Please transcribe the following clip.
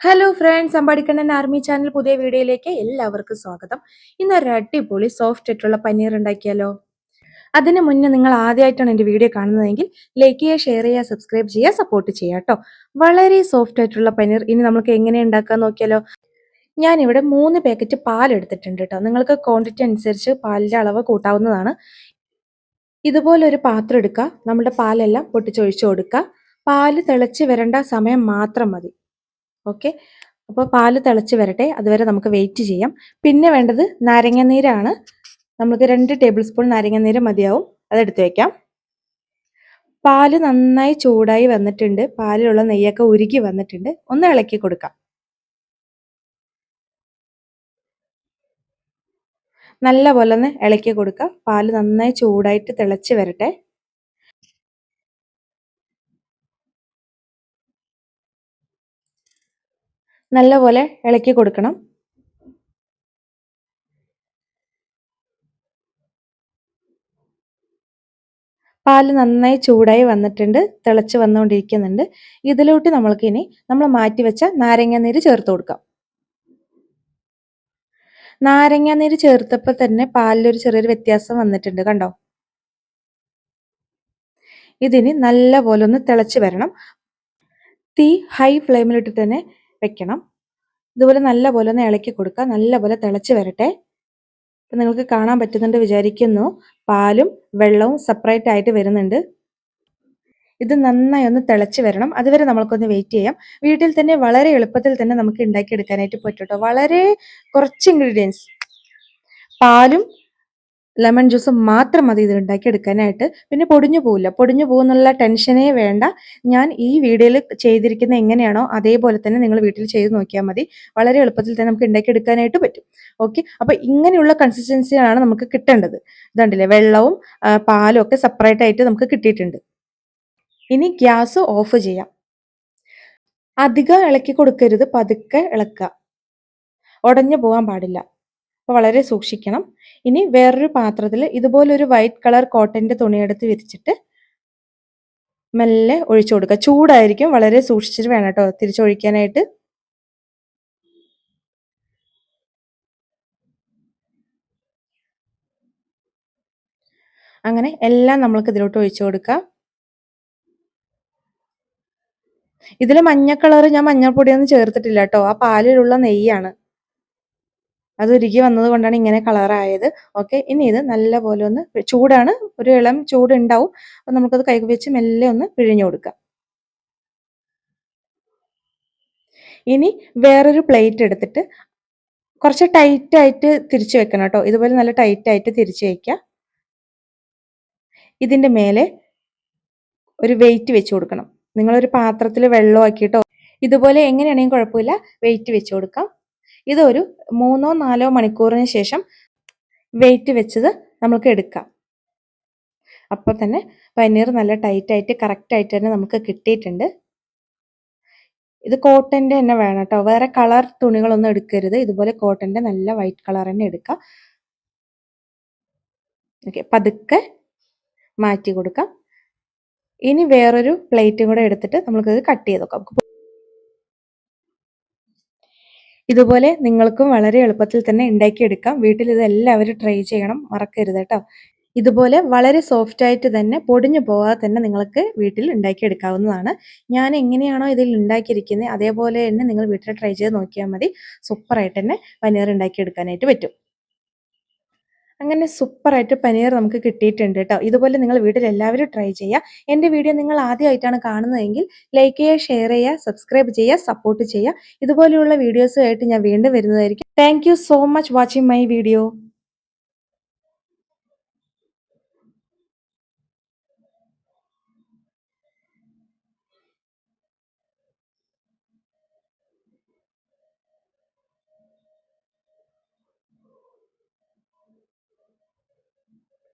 Hello friends Ambadikannan army channel പുതിയ വീഡിയോയിലേക്ക് എല്ലാവർക്കും സ്വാഗതം. ഇന്ന് ഒരു അടിപൊളി സോഫ്റ്റ് ആയിട്ടുള്ള പനീർ ഉണ്ടാക്കിയാലോ? അതിന് മുന്നേ നിങ്ങൾ ആദ്യമായിട്ടാണ് എന്റെ വീഡിയോ കാണുന്നതെങ്കിൽ ലൈക്ക് ചെയ്യുക ഷെയർ ചെയ്യുക സബ്സ്ക്രൈബ് ചെയ്യുക സപ്പോർട്ട് ചെയ്യുക കേട്ടോ. വളരെ സോഫ്റ്റ് ആയിട്ടുള്ള പനീർ ഇനി നമുക്ക് എങ്ങനെ ഉണ്ടാക്കാൻ നോക്കിയാലോ? ഞാനിവിടെ മൂന്ന് പാക്കറ്റ് പാൽ എടുത്തിട്ടുണ്ട് കേട്ടോ. നിങ്ങൾക്ക് ക്വാണ്ടിറ്റി അനുസരിച്ച് പാലിന്റെ അളവ് കൂട്ടാവുന്നതാണ്. ഇതുപോലെ ഒരു പാത്രം എടുക്കുക. നമ്മുടെ പാലെല്ലാം പൊട്ടിച്ചൊഴിച്ചു കൊടുക്കുക. പാൽ തിളച്ച് വരേണ്ട സമയം മാത്രം മതി. ഓക്കെ. അപ്പോൾ പാൽ തിളച്ച് വരട്ടെ. അതുവരെ നമുക്ക് വെയിറ്റ് ചെയ്യാം. പിന്നെ വേണ്ടത് നാരങ്ങ നീരാണ് നമുക്ക് രണ്ട് ടേബിൾ സ്പൂൺ നാരങ്ങ നീര് മതിയാവും. അതെടുത്ത് വയ്ക്കാം പാൽ നന്നായി ചൂടായി വന്നിട്ടുണ്ട്. പാലിലുള്ള നെയ്യൊക്കെ ഉരുകി വന്നിട്ടുണ്ട്. ഒന്ന് ഇളക്കി കൊടുക്കാം. നല്ല പോലെ ഒന്ന് ഇളക്കി കൊടുക്കുക പാൽ നന്നായി ചൂടായിട്ട് തിളച്ച് വരട്ടെ. നല്ലപോലെ ഇളക്കി കൊടുക്കണം. പാൽ നന്നായി ചൂടായി വന്നിട്ടുണ്ട് തിളച്ച് വന്നുകൊണ്ടിരിക്കുന്നുണ്ട്. ഇതിലോട്ട് നമ്മൾക്ക് ഇനി നമ്മൾ മാറ്റി വെച്ച നാരങ്ങ നീര് ചേർത്ത് കൊടുക്കാം. നാരങ്ങാനീര് ചേർത്തപ്പോൾ തന്നെ പാലിലൊരു ചെറിയൊരു വ്യത്യാസം വന്നിട്ടുണ്ട് കണ്ടോ? ഇതിന് നല്ല പോലെ ഒന്ന് തിളച്ച് വരണം. തീ ഹൈ ഫ്ലെയിമിലിട്ട് തന്നെ വെക്കണം. ഇതുപോലെ നല്ല പോലെ ഒന്ന് ഇളക്കി കൊടുക്കുക. നല്ല പോലെ തിളച്ച് വരട്ടെ. ഇപ്പം നിങ്ങൾക്ക് കാണാൻ പറ്റുന്നുണ്ട് വിചാരിക്കുന്നു. പാലും വെള്ളവും സെപ്പറേറ്റ് ആയിട്ട് വരുന്നുണ്ട്. ഇത് നന്നായി ഒന്ന് തിളച്ച് വരണം. അതുവരെ നമുക്കൊന്ന് വെയിറ്റ് ചെയ്യാം. വീട്ടിൽ തന്നെ വളരെ എളുപ്പത്തിൽ തന്നെ നമുക്ക് ഉണ്ടാക്കിയെടുക്കാനായിട്ട് പറ്റും കേട്ടോ വളരെ കുറച്ച് ഇൻഗ്രീഡിയൻസ് പാലും ലെമൺ ജ്യൂസ് മാത്രം മതി ഇത് ഉണ്ടാക്കിയെടുക്കാനായിട്ട് പിന്നെ പൊടിഞ്ഞു പോവില്ല. പൊടിഞ്ഞു പോകുന്നുള്ള ടെൻഷനേ വേണ്ട. ഞാൻ ഈ വീഡിയോയിൽ ചെയ്തിരിക്കുന്ന എങ്ങനെയാണോ അതേപോലെ തന്നെ നിങ്ങൾ വീട്ടിൽ ചെയ്ത് നോക്കിയാൽ മതി. വളരെ എളുപ്പത്തിൽ തന്നെ നമുക്ക് ഉണ്ടാക്കിയെടുക്കാനായിട്ട് പറ്റും. ഓക്കെ അപ്പൊ ഇങ്ങനെയുള്ള കൺസിസ്റ്റൻസിയാണ് നമുക്ക് കിട്ടേണ്ടത്. ഇതുണ്ടല്ലേ? വെള്ളവും പാലും ഒക്കെ സെപ്പറേറ്റ് ആയിട്ട് നമുക്ക് കിട്ടിയിട്ടുണ്ട്. ഇനി ഗ്യാസ് ഓഫ് ചെയ്യാം. അധികം ഇളക്കി കൊടുക്കരുത്. പതുക്കെ ഇളക്കുക. ഉടഞ്ഞു പോകാൻ പാടില്ല. അപ്പോൾ വളരെ സൂക്ഷിക്കണം. ഇനി വേറൊരു പാത്രത്തിൽ ഇതുപോലൊരു വൈറ്റ് കളർ കോട്ടന്റെ തുണിയെടുത്ത് വിരിച്ചിട്ട് മെല്ലെ ഒഴിച്ചു കൊടുക്കുക. ചൂടായിരിക്കും വളരെ സൂക്ഷിച്ചിട്ട് വേണം കേട്ടോ തിരിച്ചൊഴിക്കാനായിട്ട്. അങ്ങനെ എല്ലാം നമ്മൾക്ക് ഇതിലോട്ട് ഒഴിച്ചു കൊടുക്കാം ഇതിൽ മഞ്ഞ കളർ ഞാൻ മഞ്ഞൾപ്പൊടിയൊന്നും ചേർത്തിട്ടില്ല കേട്ടോ. ആ പാലിലുള്ള നെയ്യാണ്. അത് ഉരുകി വന്നത് കൊണ്ടാണ് ഇങ്ങനെ കളറായത്. ഓക്കെ ഇനി ഇത് നല്ല പോലെ ഒന്ന് ചൂടാണ്. ഒരു ഇളം ചൂട് ഉണ്ടാവും അപ്പം നമുക്കത് കൈ വെച്ച് മെല്ലെ ഒന്ന് പിഴിഞ്ഞു കൊടുക്കാം. ഇനി വേറൊരു പ്ലേറ്റ് എടുത്തിട്ട് കുറച്ച് ടൈറ്റ് ആയിട്ട് തിരിച്ചു വെക്കണം കേട്ടോ. ഇതുപോലെ നല്ല ടൈറ്റ് ആയിട്ട് തിരിച്ചു വയ്ക്കുക ഇതിന്റെ മേലെ ഒരു വെയിറ്റ് വെച്ച് കൊടുക്കണം. നിങ്ങളൊരു പാത്രത്തിൽ വെള്ളം ആക്കിയിട്ടോ ഇതുപോലെ എങ്ങനെയാണെങ്കിലും കുഴപ്പമില്ല. വെയിറ്റ് വെച്ച് കൊടുക്കാം. ഇതൊരു മൂന്നോ നാലോ മണിക്കൂറിന് ശേഷം വെയിറ്റ് വെച്ചത് നമുക്ക് എടുക്കാം. അപ്പോൾ തന്നെ പനീർ നല്ല ടൈറ്റ് ആയിട്ട് കറക്റ്റ് ആയിട്ട് തന്നെ നമുക്ക് കിട്ടിയിട്ടുണ്ട്. ഇത് കോട്ടന്റെ തന്നെ വേണം കേട്ടോ. വേറെ കളർ തുണികളൊന്നും എടുക്കരുത്. ഇതുപോലെ കോട്ടന്റെ നല്ല വൈറ്റ് കളർ തന്നെ എടുക്കാം. ഓക്കെ പതുക്കെ മാറ്റി കൊടുക്കാം. ഇനി വേറൊരു പ്ലേറ്റും കൂടെ എടുത്തിട്ട് നമുക്കത് കട്ട് ചെയ്ത് നോക്കാം ഇതുപോലെ നിങ്ങൾക്കും വളരെ എളുപ്പത്തിൽ തന്നെ ഉണ്ടാക്കിയെടുക്കാം. വീട്ടിൽ ഇത് എല്ലാവരും ട്രൈ ചെയ്യണം. മറക്കരുത് കേട്ടോ. ഇതുപോലെ വളരെ സോഫ്റ്റ് ആയിട്ട് തന്നെ പൊടിഞ്ഞു പോകാതെ തന്നെ നിങ്ങൾക്ക് വീട്ടിൽ ഉണ്ടാക്കിയെടുക്കാവുന്നതാണ്. ഞാൻ എങ്ങനെയാണോ ഇതിൽ ഉണ്ടാക്കിയിരിക്കുന്നത് അതേപോലെ തന്നെ നിങ്ങൾ വീട്ടിൽ ട്രൈ ചെയ്ത് നോക്കിയാൽ മതി. സൂപ്പറായിട്ട് തന്നെ പനീർ ഉണ്ടാക്കിയെടുക്കാനായിട്ട് പറ്റും. അങ്ങനെ സൂപ്പറായിട്ട് പനീർ നമുക്ക് കിട്ടിയിട്ടുണ്ട് കേട്ടോ ഇതുപോലെ നിങ്ങൾ വീട്ടിൽ എല്ലാവരും ട്രൈ ചെയ്യുക എന്റെ വീഡിയോ നിങ്ങൾ ആദ്യമായിട്ടാണ് കാണുന്നതെങ്കിൽ ലൈക്ക് ചെയ്യുക ഷെയർ ചെയ്യുക സബ്സ്ക്രൈബ് ചെയ്യുക സപ്പോർട്ട് ചെയ്യുക ഇതുപോലെയുള്ള വീഡിയോസുമായിട്ട് ഞാൻ വീണ്ടും വരുന്നതായിരിക്കും. Thank so much watching my video